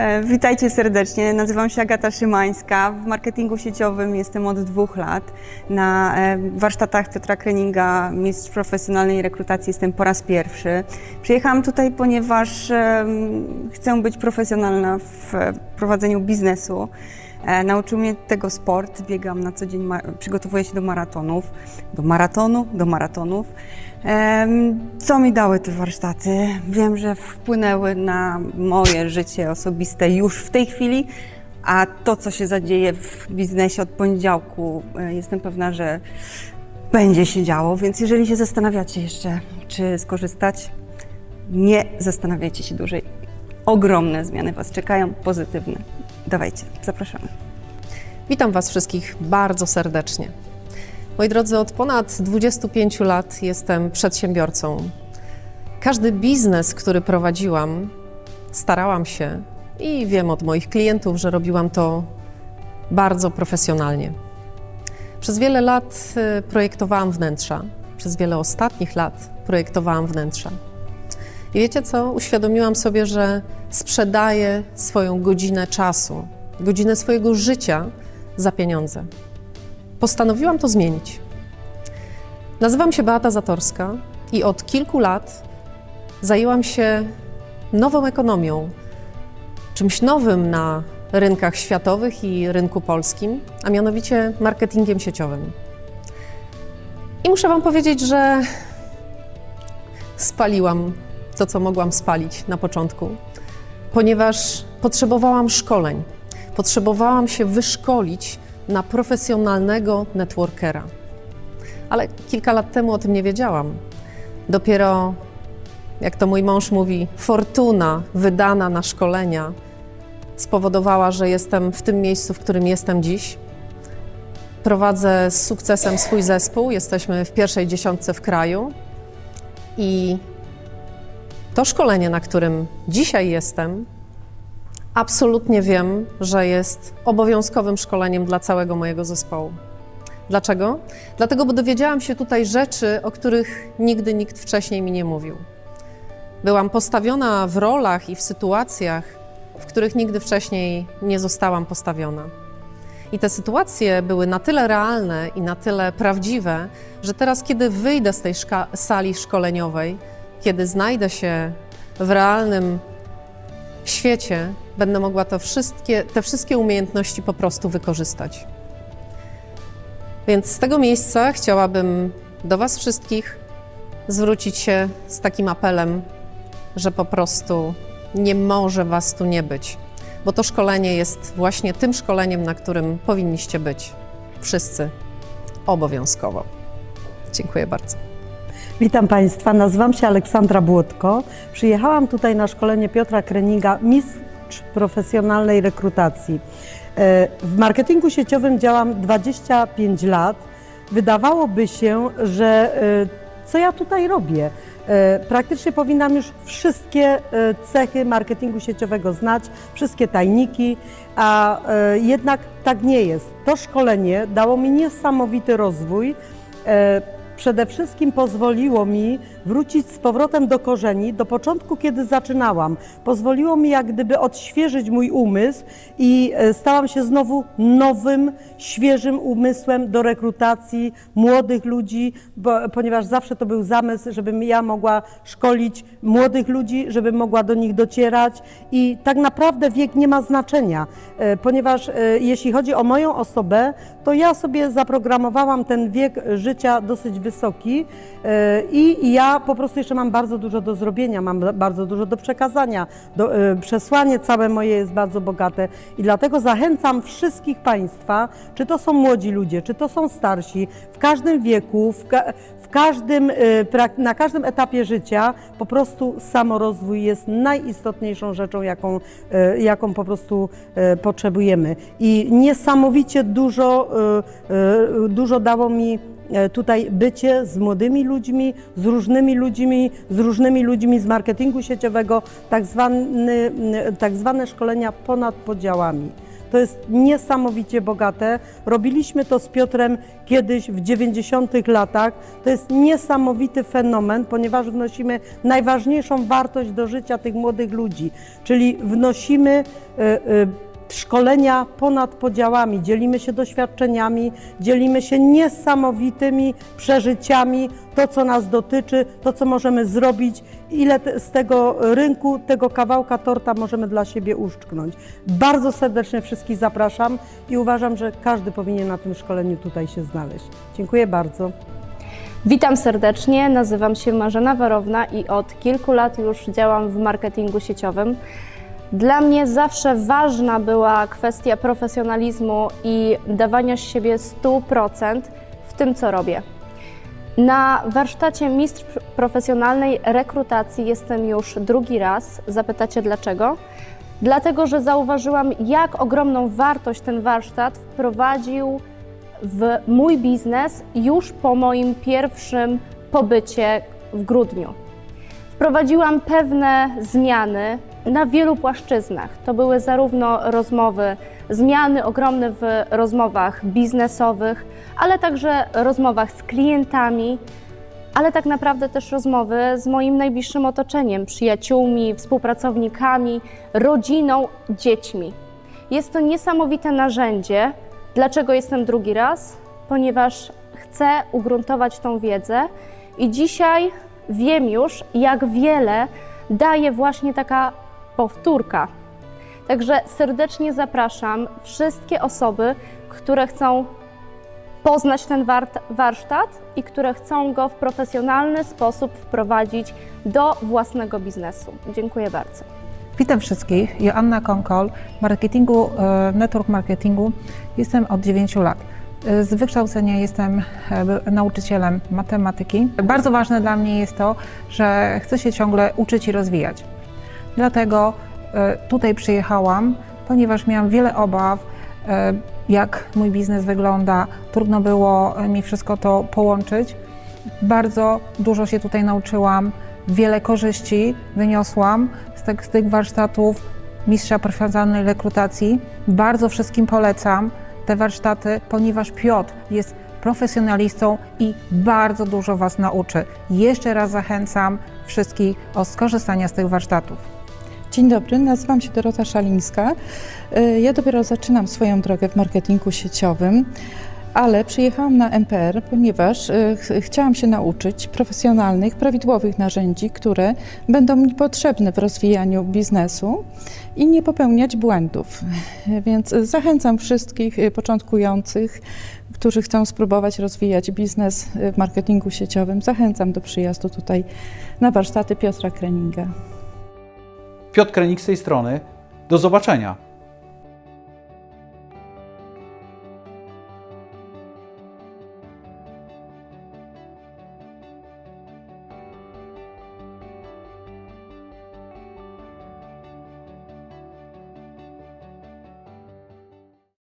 E, Witajcie serdecznie, nazywam się Agata Szymańska. W marketingu sieciowym jestem od dwóch lat. Na e, warsztatach Piotra Kreninga, mistrz profesjonalnej rekrutacji, jestem po raz pierwszy. Przyjechałam tutaj, ponieważ chcę być profesjonalna w prowadzeniu biznesu. E, Nauczył mnie tego sport, biegam na co dzień, przygotowuję się do maratonów, do maratonu, do maratonów. Co mi dały te warsztaty? Wiem, że wpłynęły na moje życie osobiste już w tej chwili, a to, co się zadzieje w biznesie od poniedziałku, e, jestem pewna, że będzie się działo, więc jeżeli się zastanawiacie jeszcze, czy skorzystać, nie zastanawiajcie się dłużej. Ogromne zmiany Was czekają, pozytywne. Dawajcie, zapraszamy. Witam Was wszystkich bardzo serdecznie. Moi drodzy, od ponad 25 lat jestem przedsiębiorcą. Każdy biznes, który prowadziłam, starałam się i wiem od moich klientów, że robiłam to bardzo profesjonalnie. Przez wiele lat y, projektowałam wnętrza, przez wiele ostatnich lat projektowałam wnętrza. I wiecie co? Uświadomiłam sobie, że sprzedaję swoją godzinę czasu, godzinę swojego życia za pieniądze. Postanowiłam to zmienić. Nazywam się Beata Zatorska i od kilku lat zajęłam się nową ekonomią, czymś nowym na rynkach światowych i rynku polskim, a mianowicie marketingiem sieciowym. I muszę Wam powiedzieć, że spaliłam to, co mogłam spalić na początku, ponieważ potrzebowałam szkoleń. Potrzebowałam się wyszkolić na profesjonalnego networkera. Ale kilka lat temu o tym nie wiedziałam. Dopiero, jak to mój mąż mówi, fortuna wydana na szkolenia spowodowała, że jestem w tym miejscu, w którym jestem dziś. Prowadzę z sukcesem swój zespół. Jesteśmy w pierwszej dziesiątce w kraju. I to szkolenie, na którym dzisiaj jestem, absolutnie wiem, że jest obowiązkowym szkoleniem dla całego mojego zespołu. Dlaczego? Dlatego, bo dowiedziałam się tutaj rzeczy, o których nigdy nikt wcześniej mi nie mówił. Byłam postawiona w rolach i w sytuacjach, w których nigdy wcześniej nie zostałam postawiona. I te sytuacje były na tyle realne i na tyle prawdziwe, że teraz, kiedy wyjdę z tej szka- sali szkoleniowej, kiedy znajdę się w realnym świecie, będę mogła to wszystkie, te wszystkie umiejętności po prostu wykorzystać. Więc z tego miejsca chciałabym do Was wszystkich zwrócić się z takim apelem, że po prostu nie może Was tu nie być, bo to szkolenie jest właśnie tym szkoleniem, na którym powinniście być wszyscy obowiązkowo. Dziękuję bardzo. Witam Państwa, nazywam się Aleksandra Błotko. Przyjechałam tutaj na szkolenie Piotra Kreninga, mistrz profesjonalnej rekrutacji. E, W marketingu sieciowym działam 25 lat. Wydawałoby się, że e, co ja tutaj robię? E, Praktycznie powinnam już wszystkie cechy marketingu sieciowego znać, wszystkie tajniki, a jednak tak nie jest. To szkolenie dało mi niesamowity rozwój. Przede wszystkim pozwoliło mi wrócić z powrotem do korzeni, do początku, kiedy zaczynałam. Pozwoliło mi jak gdyby odświeżyć mój umysł i e, stałam się znowu nowym, świeżym umysłem do rekrutacji młodych ludzi, bo, ponieważ zawsze to był zamysł, żebym ja mogła szkolić młodych ludzi, żebym mogła do nich docierać i tak naprawdę wiek nie ma znaczenia, e, ponieważ e, jeśli chodzi o moją osobę, to ja sobie zaprogramowałam ten wiek życia dosyć wysoki e, i ja po prostu jeszcze mam bardzo dużo do zrobienia, mam bardzo dużo do przekazania. Do, e, przesłanie całe moje jest bardzo bogate i dlatego zachęcam wszystkich Państwa, czy to są młodzi ludzie, czy to są starsi, w każdym wieku, w, ka- w każdym, e, na każdym etapie życia po prostu samorozwój jest najistotniejszą rzeczą, jaką, jaką po prostu potrzebujemy. I niesamowicie dużo, dużo dało mi tutaj bycie z młodymi ludźmi, z różnymi ludźmi, z różnymi ludźmi z marketingu sieciowego, tak, zwany, tak zwane szkolenia ponad podziałami. To jest niesamowicie bogate. Robiliśmy to z Piotrem kiedyś w 90 latach. To jest niesamowity fenomen, ponieważ wnosimy najważniejszą wartość do życia tych młodych ludzi, czyli wnosimy y, y, szkolenia ponad podziałami, dzielimy się doświadczeniami, dzielimy się niesamowitymi przeżyciami, to co nas dotyczy, to co możemy zrobić, ile z tego rynku, tego kawałka torta możemy dla siebie uszczknąć. Bardzo serdecznie wszystkich zapraszam i uważam, że każdy powinien na tym szkoleniu tutaj się znaleźć. Dziękuję bardzo. Witam serdecznie, nazywam się Marzena Warowna i od kilku lat już działam w marketingu sieciowym. Dla mnie zawsze ważna była kwestia profesjonalizmu i dawania z siebie 100% w tym, co robię. Na warsztacie Mistrz Profesjonalnej Rekrutacji jestem już drugi raz. Zapytacie dlaczego? Dlatego, że zauważyłam, jak ogromną wartość ten warsztat wprowadził w mój biznes już po moim pierwszym pobycie w grudniu. Wprowadziłam pewne zmiany na wielu płaszczyznach. To były zarówno rozmowy, zmiany ogromne w rozmowach biznesowych, ale także rozmowach z klientami, ale tak naprawdę też rozmowy z moim najbliższym otoczeniem, przyjaciółmi, współpracownikami, rodziną, dziećmi. Jest to niesamowite narzędzie. Dlaczego jestem drugi raz? Ponieważ chcę ugruntować tą wiedzę i dzisiaj wiem już, jak wiele daje właśnie taka powtórka. Także serdecznie zapraszam wszystkie osoby, które chcą poznać ten warsztat i które chcą go w profesjonalny sposób wprowadzić do własnego biznesu. Dziękuję bardzo. Witam wszystkich. Joanna Konkol, marketingu, e, network marketingu. Jestem od 9 lat. E, Z wykształcenia jestem e, nauczycielem matematyki. Bardzo ważne dla mnie jest to, że chcę się ciągle uczyć i rozwijać. Dlatego e, tutaj przyjechałam, ponieważ miałam wiele obaw, e, jak mój biznes wygląda. Trudno było e, mi wszystko to połączyć. Bardzo dużo się tutaj nauczyłam, wiele korzyści wyniosłam z, tych- warsztatów mistrza profesjonalnej rekrutacji. Bardzo wszystkim polecam te warsztaty, ponieważ Piotr jest profesjonalistą i bardzo dużo Was nauczy. Jeszcze raz zachęcam wszystkich o skorzystanie z tych warsztatów. Dzień dobry, nazywam się Dorota Szalińska. Y, Ja dopiero zaczynam swoją drogę w marketingu sieciowym, ale przyjechałam na MPR, ponieważ ch- chciałam się nauczyć profesjonalnych, prawidłowych narzędzi, które będą mi potrzebne w rozwijaniu biznesu i nie popełniać błędów. Więc zachęcam wszystkich y, początkujących, którzy chcą spróbować rozwijać biznes w marketingu sieciowym, zachęcam do przyjazdu tutaj na warsztaty Piotra Kreninga. Piotr Krenik z tej strony. Do zobaczenia.